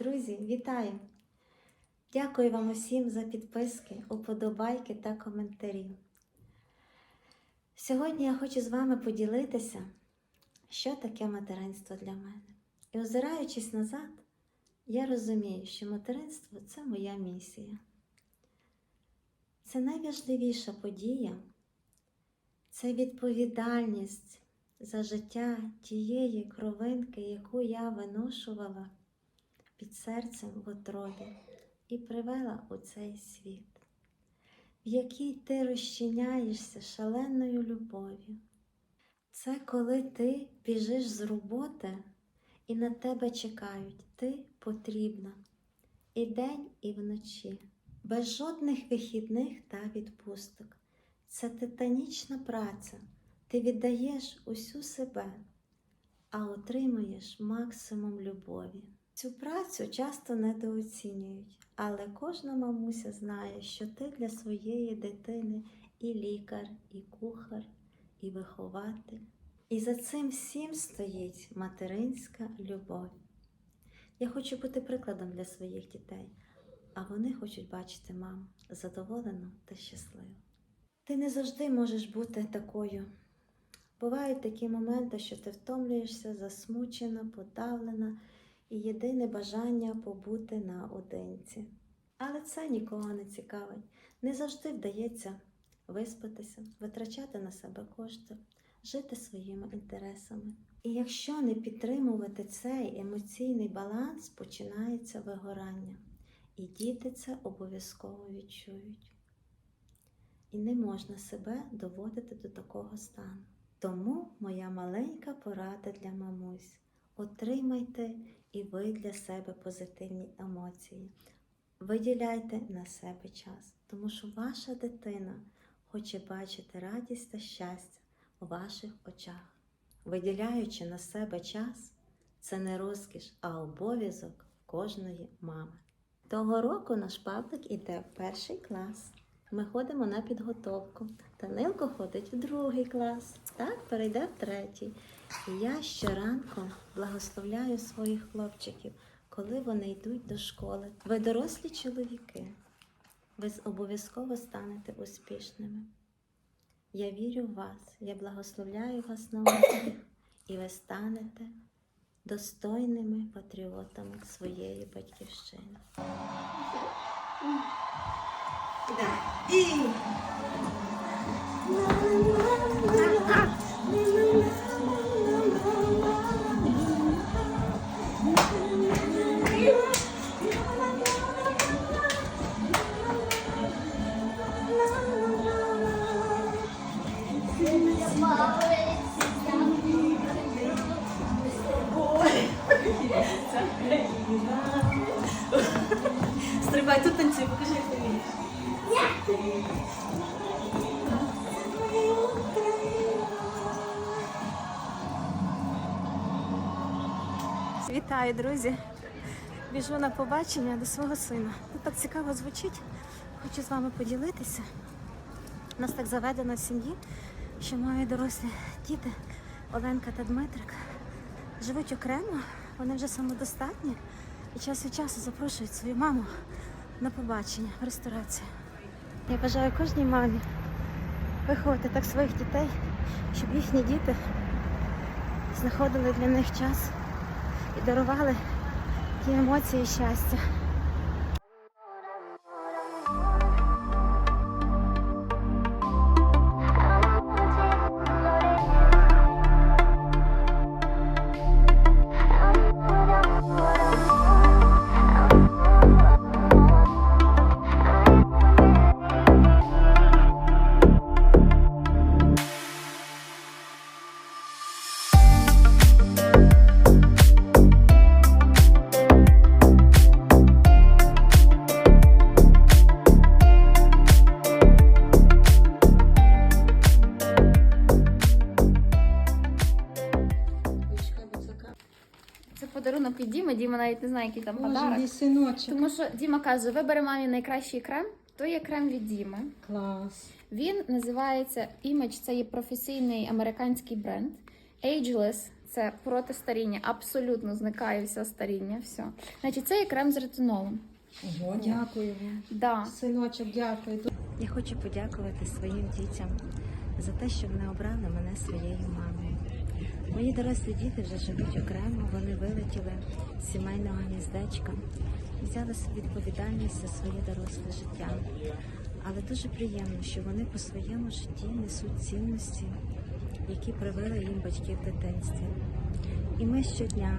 Друзі, вітаю! Дякую вам усім за підписки, уподобайки та коментарі. Сьогодні я хочу з вами поділитися, що таке материнство для мене. І озираючись назад, я розумію, що материнство це моя місія. Це найважливіша подія, це відповідальність за життя тієї кровинки, яку я виношувала під серцем в отробі і привела у цей світ, в якій ти розчиняєшся шаленою любов'ю. Це коли ти біжиш з роботи і на тебе чекають, ти потрібна і день, і вночі, без жодних вихідних та відпусток. Це титанічна праця. Ти віддаєш усю себе, а отримуєш максимум любові. Цю працю часто недооцінюють, але кожна мамуся знає, що ти для своєї дитини і лікар, і кухар, і вихователь. І за цим всім стоїть материнська любов. Я хочу бути прикладом для своїх дітей, а вони хочуть бачити маму задоволену та щасливу. Ти не завжди можеш бути такою. Бувають такі моменти, що ти втомлюєшся, засмучена, подавлена, і єдине бажання побути наодинці. Але це нікого не цікавить. Не завжди вдається виспатися, витрачати на себе кошти, жити своїми інтересами. І якщо не підтримувати цей емоційний баланс, починається вигорання. І діти це обов'язково відчують. І не можна себе доводити до такого стану. Тому моя маленька порада для мамусь. Отримайте і ви для себе позитивні емоції. Виділяйте на себе час, тому що ваша дитина хоче бачити радість та щастя у ваших очах. Виділяючи на себе час, це не розкіш, а обов'язок кожної мами. Того року наш паблик іде в перший клас. Ми ходимо на підготовку. Данилко ходить в другий клас, так перейде в третій. І я щоранку благословляю своїх хлопчиків, коли вони йдуть до школи. Ви дорослі чоловіки, ви обов'язково станете успішними. Я вірю в вас, я благословляю вас на успіх, і ви станете достойними патріотами своєї батьківщини. Стрибай, тут танцюй, покажи, як ти вмієш. Вітаю, друзі! Біжу на побачення до свого сина. Тут так цікаво звучить. Хочу з вами поділитися. У нас так заведено в сім'ї, що мої дорослі діти, Оленка та Дмитрик, живуть окремо, вони вже самодостатні і час від часу запрошують свою маму на побачення в ресторацію. Я бажаю кожній мамі виховати так своїх дітей, щоб їхні діти знаходили для них час і дарували ті емоції і щастя. Подарунок від Діми. Діма навіть не знає, який там Боже, подарок. мій синочок. Тому що Діма каже: вибери мамі найкращий крем, то є крем від Діми. Клас. Він називається Image, це є професійний американський бренд. Ageless Це проти старіння. Абсолютно зникає все старіння. Все. Значить, це є крем з ретинолом. Ого, дякую вам. Да. Синочок, дякую. Я хочу подякувати своїм дітям за те, що вони обрали мене своєю мамою. Мої дорослі діти вже живуть окремо, вони вилетіли з сімейного гніздечка, взяли собі відповідальність за своє доросле життя. Але дуже приємно, що вони по своєму житті несуть цінності, які привили їм батьки в дитинстві. І ми щодня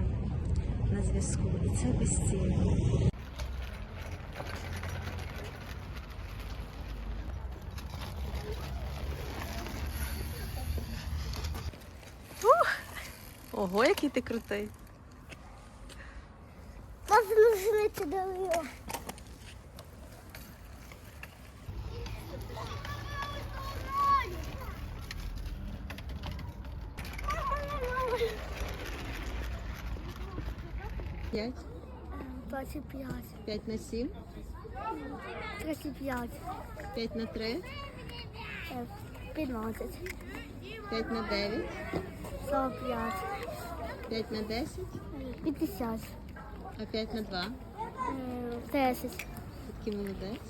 на зв'язку, і це безцінно. Ого, який ти крутий. Послужити даю. П'ять. 25. П'ять на сім. 35. П'ять на три. е, 15. П'ять на дев'ять. 45. П'ять на десять. 50. А п'ять на два. е, 10. Такий молодець.